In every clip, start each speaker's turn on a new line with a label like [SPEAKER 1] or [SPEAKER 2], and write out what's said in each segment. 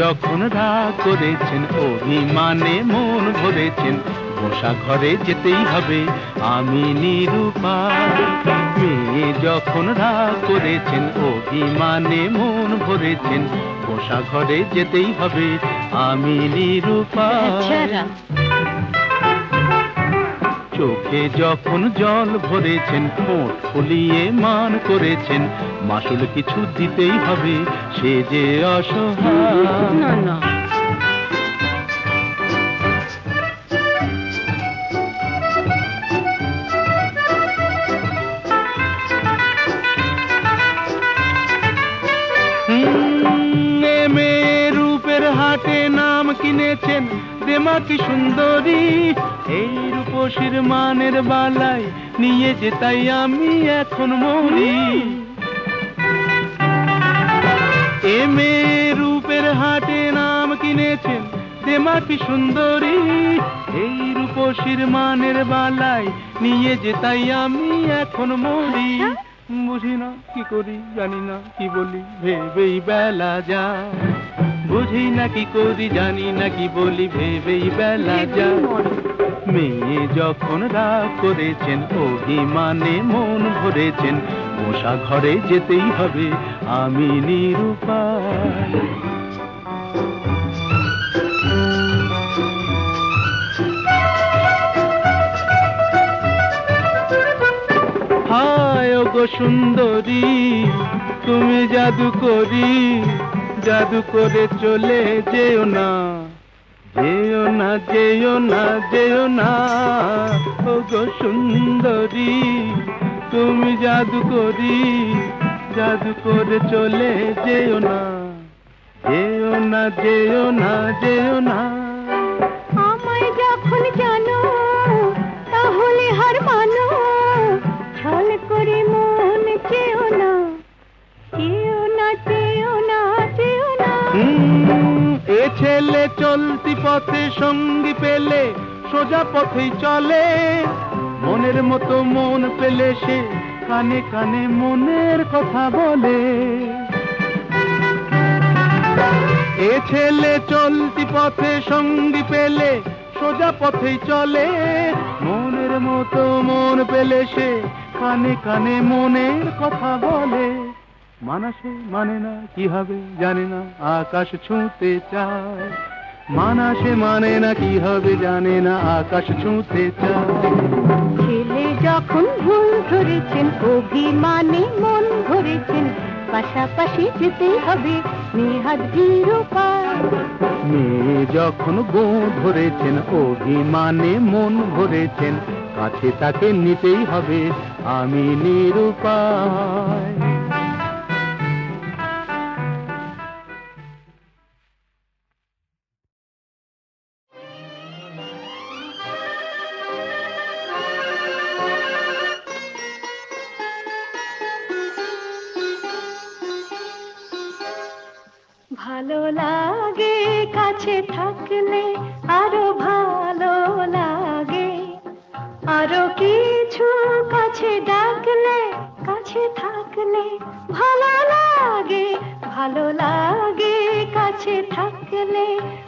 [SPEAKER 1] যখন রাগ করেছেন, অভিমানে মন ভরেছেন, বসা ঘরে যেতেই হবে, আমি নিরূপা। মেয়ে যখন রাগ করেছেন, অভিমানে মন ভরেছেন, বসা ঘরে যেতেই হবে, আমি নিরুপায় চোখে যখন জল ভরেছেন ঠোঁট ফুলিয়ে মান করেছেন মাসুল কিছু দিতেই হবে সে যে অসহায়।
[SPEAKER 2] না না।
[SPEAKER 1] হাটে নাম কিনেছেন দেমা কি সুন্দরী। রূপসীর মানের বালাই নিয়ে যে তাই আমি এখন মরি। এ রূপের হাটে নাম কিনেছেন দেমা কি সুন্দরী। এই রূপসীর মানের বালাই নিয়ে যে তাই আমি এখন মরি। বুঝি না কি করি জানি না কি বলি ভেবেই বেলা যা বুঝি না কি করি জানি না কি বলি ভেবেই বেলা যায়। মেয়ে যখন রাগ করেছেন, অভিমানে মন ভরেছেন, মশা ঘরে যেতেই হবে, আমি নিরুপায়। হায় গো সুন্দরী, তুমি জাদু করি, জাদু করে চলে যেও না। যেও না যেও না যেও না। ও গো সুন্দরী, তুমি জাদু করি, জাদু করে চলে যেও না। যেও না যেও না যেও না।
[SPEAKER 2] ছেলে
[SPEAKER 1] চলতি পথে সঙ্গী পেলে, সোজা পথেই চলে। মনের মতো মন পেলে সে কানে কানে মনের কথা বলে। এ ছেলে চলতি পথে সঙ্গী পেলে, সোজা পথেই চলে। মনের মতো মন পেলে সে কানে কানে মনের কথা বলে। মানাসে মানে না কি হবে জানে না আকাশ ছুঁতে চায়। মানাসে মানে না কি হবে জানে না আকাশ ছুঁতে চায়।
[SPEAKER 2] ছেলে যখন ভুল ধরেছেন অভিমানে মন ধরেছেন পাশাপাশি যেতেই হবে নেহাত বিরূপায়
[SPEAKER 1] মেয়ে যখন গো ধরেছেন অভিমানে মন ভরেছেন কাছে তাকে নিতেই হবে আমি নিরুপায়।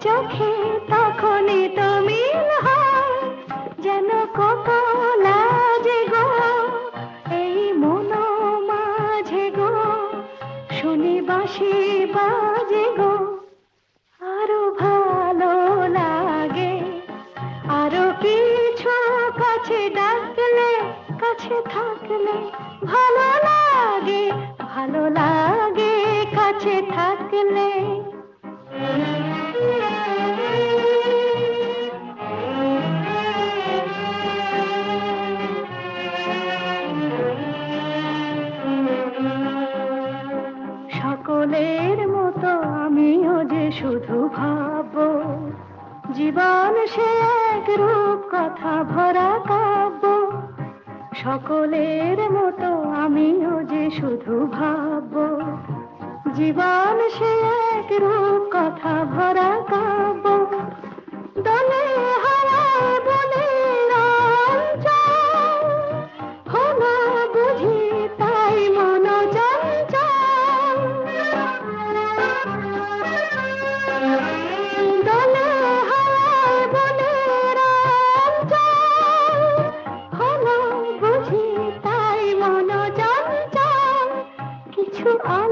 [SPEAKER 2] চোখে সকলের মতো আমিও যে শুধু ভাববো। জীবন সে এক রূপ কথা ভরা কাব্য। সকলের মতো আমিও যে শুধু ভাববো। জীবন সে এক রূপ কথা ভরা কাব্য। দলে কিছু আলো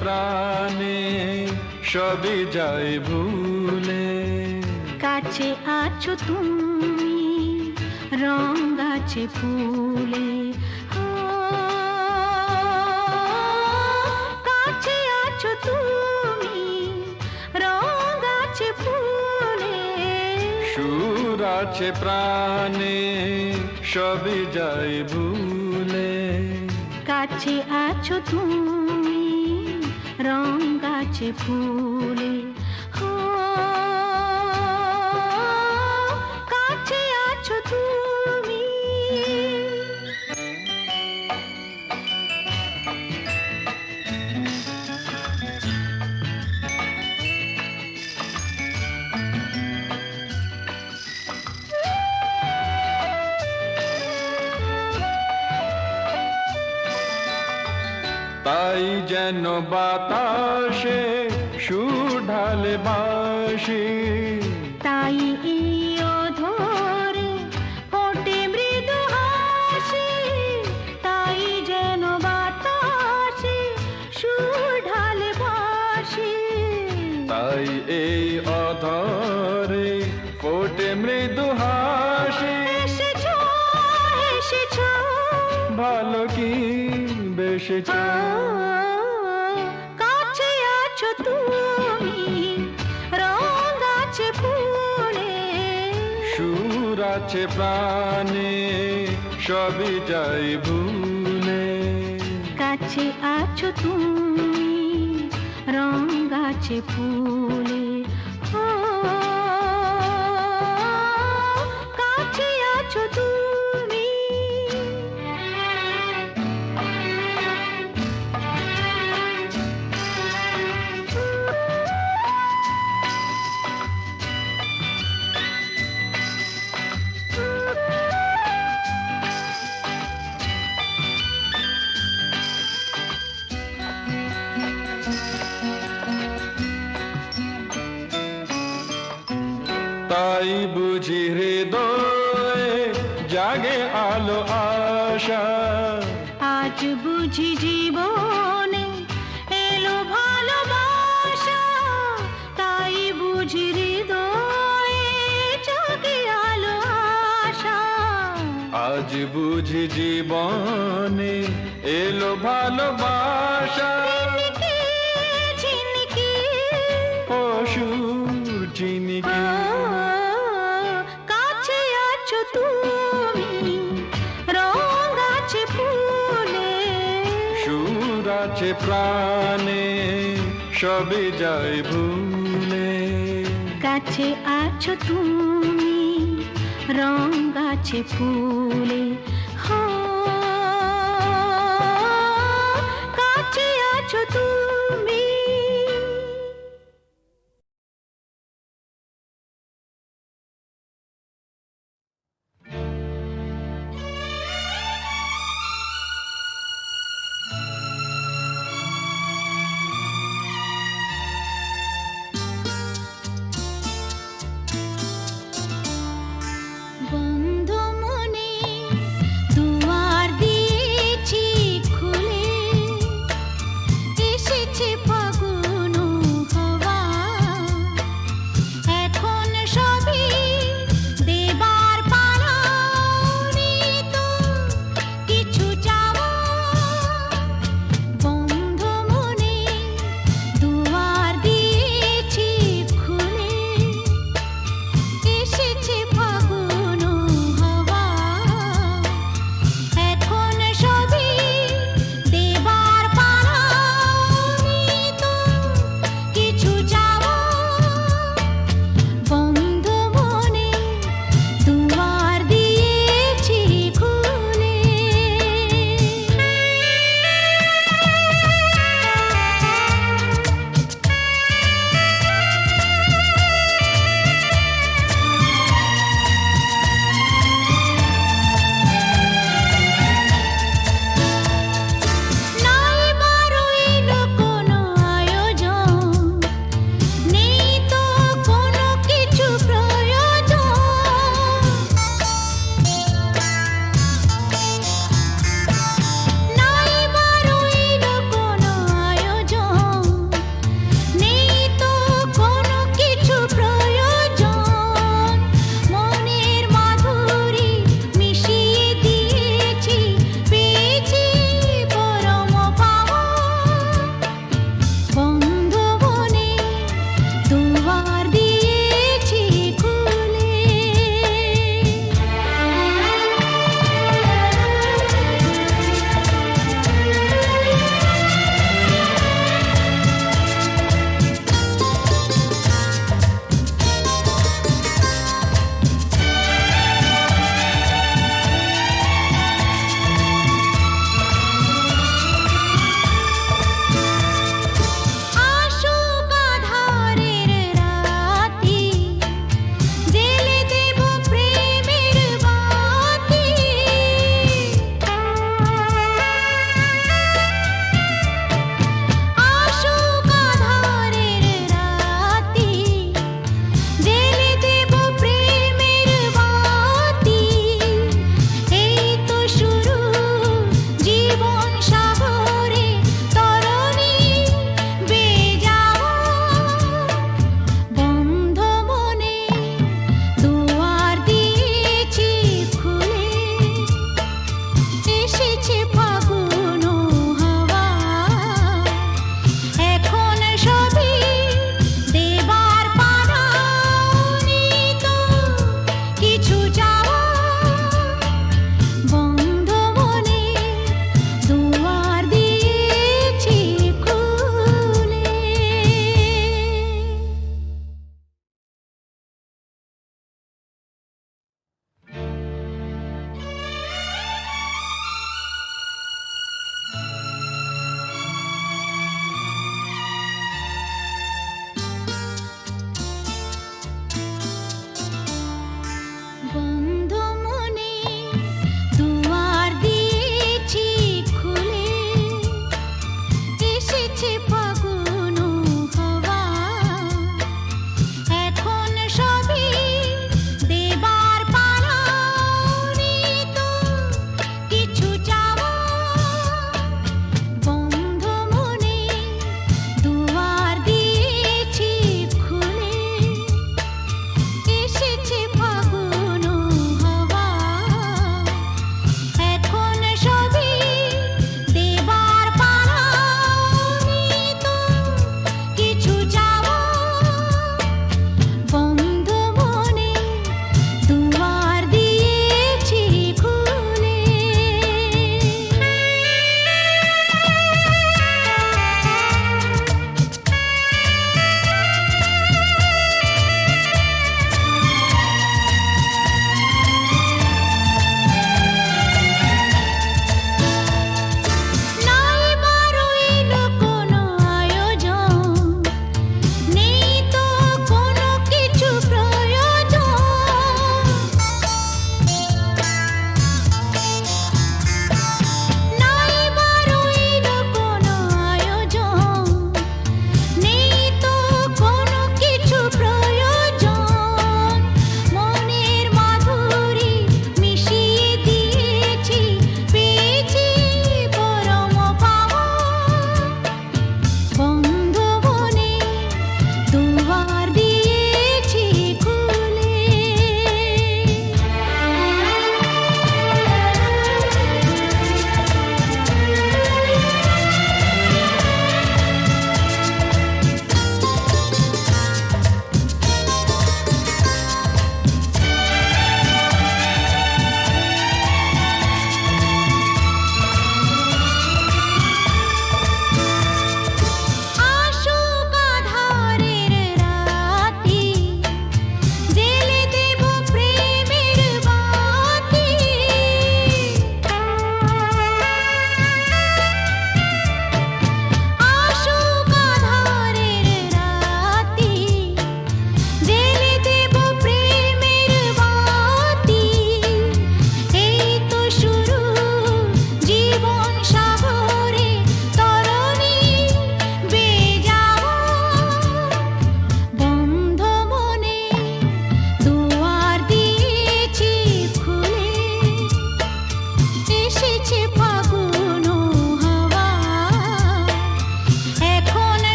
[SPEAKER 3] প্রাণে সবই যায় ভুলে।
[SPEAKER 2] কাছে আছো তুমি রং গাছে ফুলে। কাছে আছো তুমি রং গাছে ফুলে।
[SPEAKER 3] সুর আছে প্রাণে সবই যায় ভুলে।
[SPEAKER 2] কাছে আছো তুমি रङ्गाचे रङ्ग
[SPEAKER 3] তাই যেন বাতাসে সুর ঢালে বাসি
[SPEAKER 2] তাই এই অধরে ফোটে মৃদু হাসি। তাই যেন বাতাসে বাসি
[SPEAKER 3] তাই এই অধরে ফোটে মৃদু হাসি।
[SPEAKER 2] এসেছ এসেছ।
[SPEAKER 3] ভালো কি
[SPEAKER 2] আছে
[SPEAKER 3] প্রাণে সবই যাই ভুলে।
[SPEAKER 2] কাছে আছো তুমি রং গাছে ফুলে। আজ বুঝি জীবনে এলো ভালোবাসা
[SPEAKER 3] পশুর চিনিকে
[SPEAKER 2] কাছে আছো তুমি রং আছে ফুলে।
[SPEAKER 3] সুর আছে প্রাণে সবে যায় ভুলে।
[SPEAKER 2] কাছে আছো তুমি রং গাছে